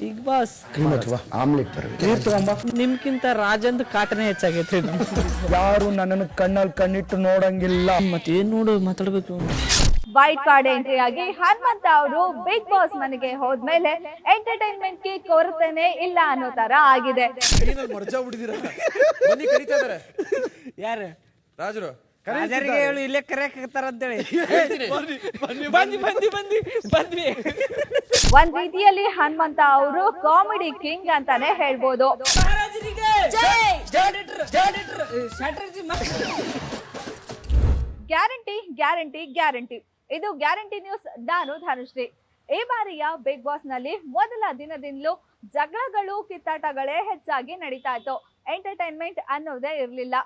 Big boss. Cream ಅಥವಾ omelette ಬರಬೇಕು. ನೀರು ತಗೊಂಬ? ನಿಮ್ಗಿಂತ ರಾಜಂದು ಕಾಟನೆ ಹೆಚ್ಚಾಗೈತ್ರಿ ಯಾರು ನನ್ನನ್ನು ಕಣ್ಣಲ್ಲಿ ಕಣ್ಣಿಟ್ಟು ನೋಡಂಗಿಲ್ಲ. ಮತ್ತೇನ್ ನೋಡು ಮಾತಾಡ್ಬೇಕು. ವೈಟ್ ಕಾರ್ಡ್ ಎಂಟ್ರಿ ಆಗಿ ಹನುಮಂತ ಅವರು ಬಿಗ್ ಬಾಸ್ ಮನೆಗೆ ಹೋದ್ಮೇಲೆ ಎಂಟರ್ಟೈನ್ಮೆಂಟ್ಗೆ ಕೊರತೆನೆ ಇಲ್ಲ ಅನ್ನೋ ತರ ಆಗಿದೆ. ಮರ್ಜಾ ಬಿಟ್ಟಿದ್ದೀರ? ಬನ್ನಿ ಕರಿತಾ ಇದಾರೆ ಯಾರು? ರಾಜರು ರಾಜರಿಗೆ ಹೇಳು ಇಲ್ಲೇ ಕರೆಯಕ್ತಾರ ಅಂತೇಳಿ ಬಂದಿ ಬಂದಿ ಬಂದಿ ಬಂದ್ವಿ ಒಂದ್ ರೀತಿಯಲ್ಲಿ ಹನುಮಂತ ಅವರು ಕಾಮಿಡಿ ಕಿಂಗ್ ಅಂತಾನೆ ಹೇಳ್ಬೋದು. Guarantee guarantee guarantee. ಇದು ಗ್ಯಾರಂಟಿ ನ್ಯೂಸ್ ನಾನು ಧನುಶ್ರೀ. ಈ ಬಾರಿಯ ಬಿಗ್ ಬಾಸ್ನಲ್ಲಿ ಮೊದಲ ದಿನದಿಂದಲೂ ಜಗಳಗಳು ಕಿತ್ತಾಟಗಳೇ ಹೆಚ್ಚಾಗಿ ನಡೀತಾ ಇತ್ತು. ಎಂಟರ್ಟೈನ್ಮೆಂಟ್ ಅನ್ನೋದೇ ಇರಲಿಲ್ಲ.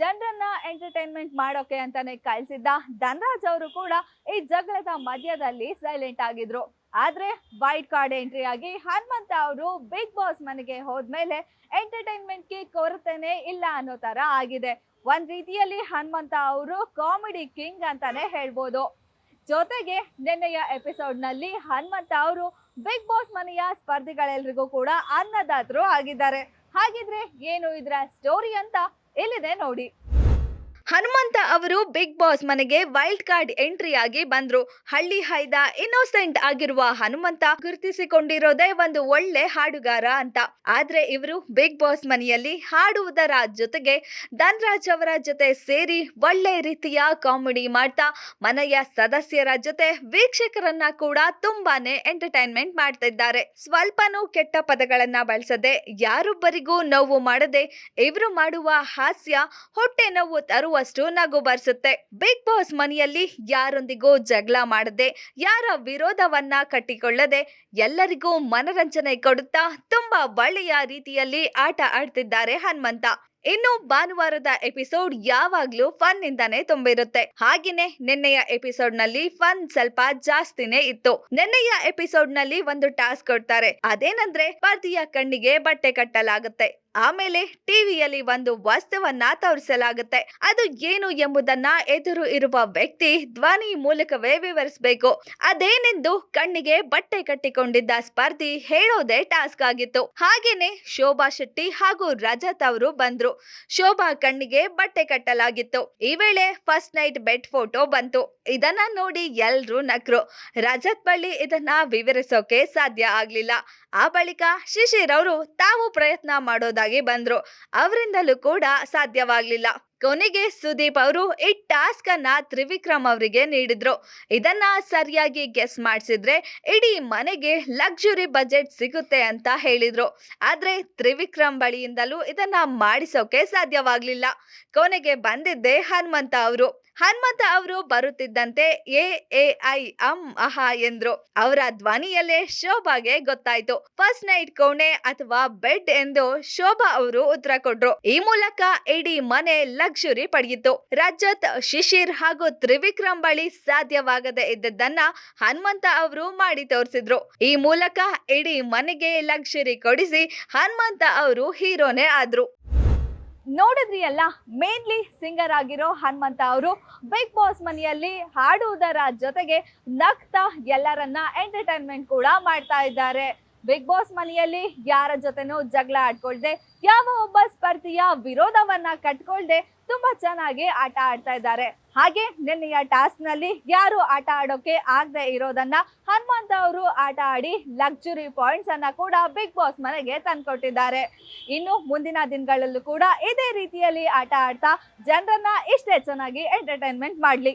ಜನರನ್ನ ಎಂಟರ್ಟೈನ್ಮೆಂಟ್ ಮಾಡೋಕೆ ಅಂತಾನೆ ಕಳಿಸಿದ್ದ ಧನರಾಜ್ ಅವರು ಕೂಡ ಈ ಜಗಳದ ಮಧ್ಯದಲ್ಲಿ ಸೈಲೆಂಟ್ ಆಗಿದ್ರು. ಆದ್ರೆ ವೈಟ್ ಕಾರ್ಡ್ ಎಂಟ್ರಿ ಆಗಿ ಹನುಮಂತ ಅವರು ಬಿಗ್ ಬಾಸ್ ಮನೆಗೆ ಹೋದ್ಮೇಲೆ ಎಂಟರ್ಟೈನ್ಮೆಂಟ್ಗೆ ಕೊರತೆನೆ ಇಲ್ಲ ಅನ್ನೋ ತರ ಆಗಿದೆ. ಒಂದ್ ರೀತಿಯಲ್ಲಿ ಹನುಮಂತ ಅವರು ಕಾಮಿಡಿ ಕಿಂಗ್ ಅಂತಾನೆ ಹೇಳ್ಬೋದು. ಜೊತೆಗೆ ನಿನ್ನೆಯ ಎಪಿಸೋಡ್ನಲ್ಲಿ ಹನುಮಂತ ಅವರು ಬಿಗ್ ಬಾಸ್ ಮನೆಯ ಸ್ಪರ್ಧಿಗಳೆಲ್ರಿಗೂ ಕೂಡ ಅನ್ನದಾತರು ಆಗಿದ್ದಾರೆ. ಹಾಗಿದ್ರೆ ಏನು ಇದರ ಸ್ಟೋರಿ ಅಂತ ಇಲ್ಲಿದೆ ನೋಡಿ? ಹನುಮಂತ ಅವರು ಬಿಗ್ ಬಾಸ್ ಮನೆಗೆ ವೈಲ್ಡ್ ಕಾರ್ಡ್ ಎಂಟ್ರಿ ಆಗಿ ಬಂದ್ರು. ಹಳ್ಳಿ ಹೈದ ಇನ್ನೋಸೆಂಟ್ ಆಗಿರುವ ಹನುಮಂತ ಗುರುತಿಸಿಕೊಂಡಿರೋದೇ ಒಂದು ಒಳ್ಳೆ ಹಾಡುಗಾರ ಅಂತ. ಆದ್ರೆ ಇವರು ಬಿಗ್ ಬಾಸ್ ಮನೆಯಲ್ಲಿ ಹಾಡುವುದರ ಜೊತೆಗೆ ಧನ್ರಾಜ್ ಅವರ ಜೊತೆ ಸೇರಿ ಒಳ್ಳೆ ರೀತಿಯ ಕಾಮಿಡಿ ಮಾಡ್ತಾ, ಮನೆಯ ಸದಸ್ಯರ ಜೊತೆ ವೀಕ್ಷಕರನ್ನ ಕೂಡ ತುಂಬಾನೇ ಎಂಟರ್ಟೈನ್ಮೆಂಟ್ ಮಾಡ್ತಿದ್ದಾರೆ. ಸ್ವಲ್ಪನೂ ಕೆಟ್ಟ ಪದಗಳನ್ನ ಬಳಸದೆ ಯಾರೊಬ್ಬರಿಗೂ ನೋವು ಮಾಡದೆ ಇವರು ಮಾಡುವ ಹಾಸ್ಯ ಹೊಟ್ಟೆ ನೋವು ತರುವಷ್ಟು ನಗು ಬರ್ಸುತ್ತೆ. ಬಿಗ್ ಬಾಸ್ ಮನೆಯಲ್ಲಿ ಯಾರೊಂದಿಗೂ ಜಗಳ ಮಾಡದೆ, ಯಾರ ವಿರೋಧವನ್ನ ಕಟ್ಟಿಕೊಳ್ಳದೆ, ಎಲ್ಲರಿಗೂ ಮನರಂಜನೆ ಕೊಡುತ್ತಾ ತುಂಬಾ ಒಳ್ಳೆಯ ರೀತಿಯಲ್ಲಿ ಆಟ ಆಡ್ತಿದ್ದಾರೆ ಹನುಮಂತ. ಇನ್ನು ಭಾನುವಾರದ ಎಪಿಸೋಡ್ ಯಾವಾಗ್ಲೂ ಫನ್ ಇಂದಾನೆ ತುಂಬಿರುತ್ತೆ. ಹಾಗೇನೆ ನಿನ್ನೆಯ ಎಪಿಸೋಡ್ನಲ್ಲಿ ಫನ್ ಸ್ವಲ್ಪ ಜಾಸ್ತಿನೇ ಇತ್ತು. ನಿನ್ನೆಯ ಎಪಿಸೋಡ್ನಲ್ಲಿ ಒಂದು ಟಾಸ್ಕ್ ಕೊಡ್ತಾರೆ. ಅದೇನಂದ್ರೆ ಸ್ಪರ್ಧಿಯ ಕಣ್ಣಿಗೆ ಬಟ್ಟೆ ಕಟ್ಟಲಾಗುತ್ತೆ. ಆಮೇಲೆ ಟಿವಿಯಲ್ಲಿ ಒಂದು ವಸ್ತುವನ್ನ ತೋರಿಸಲಾಗುತ್ತೆ. ಅದು ಏನು ಎಂಬುದನ್ನ ಎದುರು ಇರುವ ವ್ಯಕ್ತಿ ಧ್ವನಿ ಮೂಲಕವೇ ವಿವರಿಸಬೇಕು. ಅದೇನೆಂದು ಕಣ್ಣಿಗೆ ಬಟ್ಟೆ ಕಟ್ಟಿಕೊಂಡಿದ್ದ ಸ್ಪರ್ಧಿ ಹೇಳೋದೇ ಟಾಸ್ಕ್ ಆಗಿತ್ತು. ಹಾಗೇನೆ ಶೋಭಾ ಶೆಟ್ಟಿ ಹಾಗೂ ರಜತ್ ಅವರು ಬಂದ್ರು. ಶೋಭಾ ಕಣ್ಣಿಗೆ ಬಟ್ಟೆ ಕಟ್ಟಲಾಗಿತ್ತು. ಈ ವೇಳೆ ಫಸ್ಟ್ ನೈಟ್ ಬೆಡ್ ಫೋಟೋ ಬಂತು. ಇದನ್ನ ನೋಡಿ ಎಲ್ರೂ ನಕ್ರು. ರಜತ್ ಬಳ್ಳಿ ಇದನ್ನ ವಿವರಿಸೋಕೆ ಸಾಧ್ಯ ಆಗ್ಲಿಲ್ಲ. ಆ ಬಳಿಕ ಶಿಶಿರ್ ಅವರು ತಾವು ಪ್ರಯತ್ನ ಮಾಡೋದಾಗಿ ಬಂದ್ರು. ಅವರಿಂದಲೂ ಕೂಡ ಸಾಧ್ಯವಾಗ್ಲಿಲ್ಲ. ಕೊನೆಗೆ ಸುದೀಪ್ ಅವರು ಈ ಟಾಸ್ಕ್ ಅನ್ನ ತ್ರಿವಿಕ್ರಮ್ ಅವರಿಗೆ ನೀಡಿದ್ರು. ಇದನ್ನ ಸರಿಯಾಗಿ ಗೆಸ್ ಮಾಡಿಸಿದ್ರೆ ಇಡೀ ಮನೆಗೆ ಲಕ್ಸುರಿ ಬಜೆಟ್ ಸಿಗುತ್ತೆ ಅಂತ ಹೇಳಿದ್ರು. ಆದ್ರೆ ತ್ರಿವಿಕ್ರಮ್ ಬಳಿಯಿಂದಲೂ ಇದನ್ನ ಮಾಡಿಸೋಕೆ ಸಾಧ್ಯವಾಗ್ಲಿಲ್ಲ. ಕೊನೆಗೆ ಬಂದಿದ್ದೆ ಹನುಮಂತ ಅವರು. ಹನುಮಂತ ಅವರು ಬರುತ್ತಿದ್ದಂತೆ ಎ ಎ ಐ ಅಂ ಅಹ ಎಂದ್ರು. ಅವರ ಧ್ವನಿಯಲ್ಲೇ ಶೋಭಾಗೆ ಗೊತ್ತಾಯ್ತು. ಫಸ್ಟ್ ನೈಟ್ ಕೋಣೆ ಅಥವಾ ಬೆಡ್ ಎಂದು ಶೋಭಾ ಅವರು ಉತ್ತರ ಕೊಟ್ರು. ಈ ಮೂಲಕ ಇಡೀ ಮನೆ ಲಕ್ಷುರಿ ಪಡೆಯಿತು. ರಜತ್, ಶಿಶಿರ್ ಹಾಗೂ ತ್ರಿವಿಕ್ರಮ್ ಬಳಿ ಸಾಧ್ಯವಾಗದೆ ಇದ್ದದ್ದನ್ನ ಹನುಮಂತ ಅವರು ಮಾಡಿ ತೋರಿಸಿದ್ರು. ಈ ಮೂಲಕ ಇಡೀ ಮನೆಗೆ ಲಕ್ಷುರಿ ಕೊಡಿಸಿ ಹನುಮಂತ ಅವರು ಹೀರೋನೇ ಆದ್ರು. ನೋಡಿದ್ರಿ ಅಲ್ಲ ಮೇನ್ಲಿ ಸಿಂಗರ್ ಆಗಿರೋ ಹನುಮಂತ ಅವರು ಬಿಗ್ ಬಾಸ್ ಮನೆಯಲ್ಲಿ ಹಾಡುವುದರ ಜೊತೆಗೆ ನಗ್ತಾ ಎಲ್ಲರನ್ನ ಎಂಟರ್ಟೈನ್ಮೆಂಟ್ ಕೂಡ ಮಾಡ್ತಾ ಇದ್ದಾರೆ. ಬಿಗ್ ಬಾಸ್ ಮನೆಯಲ್ಲಿ ಯಾರ ಜೊತೆನೂ ಜಗಳ ಆಡ್ಕೊಳ್ದೆ, ಯಾವ ಒಬ್ಬ ಸ್ಪರ್ಧಿಯ ವಿರೋಧವನ್ನ ಕಟ್ಕೊಳ್ದೆ ತುಂಬಾ ಚೆನ್ನಾಗಿ ಆಟ ಆಡ್ತಾ ಇದ್ದಾರೆ. ಹಾಗೆ ನಿನ್ನೆಯ ಟಾಸ್ಕ್ನಲ್ಲಿ ಯಾರು ಆಟ ಆಡೋಕೆ ಆಗದೆ ಇರೋದನ್ನ ಹನುಮಂತ ಅವರು ಆಟ ಆಡಿ ಲಕ್ಸುರಿ ಪಾಯಿಂಟ್ಸ್ ಅನ್ನ ಕೂಡ ಬಿಗ್ ಬಾಸ್ ಮನೆಗೆ ತಂದ್ಕೊಟ್ಟಿದ್ದಾರೆ. ಇನ್ನು ಮುಂದಿನ ದಿನಗಳಲ್ಲೂ ಕೂಡ ಇದೇ ರೀತಿಯಲ್ಲಿ ಆಟ ಆಡ್ತಾ ಜನರನ್ನ ಇಷ್ಟೇ ಚೆನ್ನಾಗಿ ಎಂಟರ್ಟೈನ್ಮೆಂಟ್ ಮಾಡ್ಲಿ.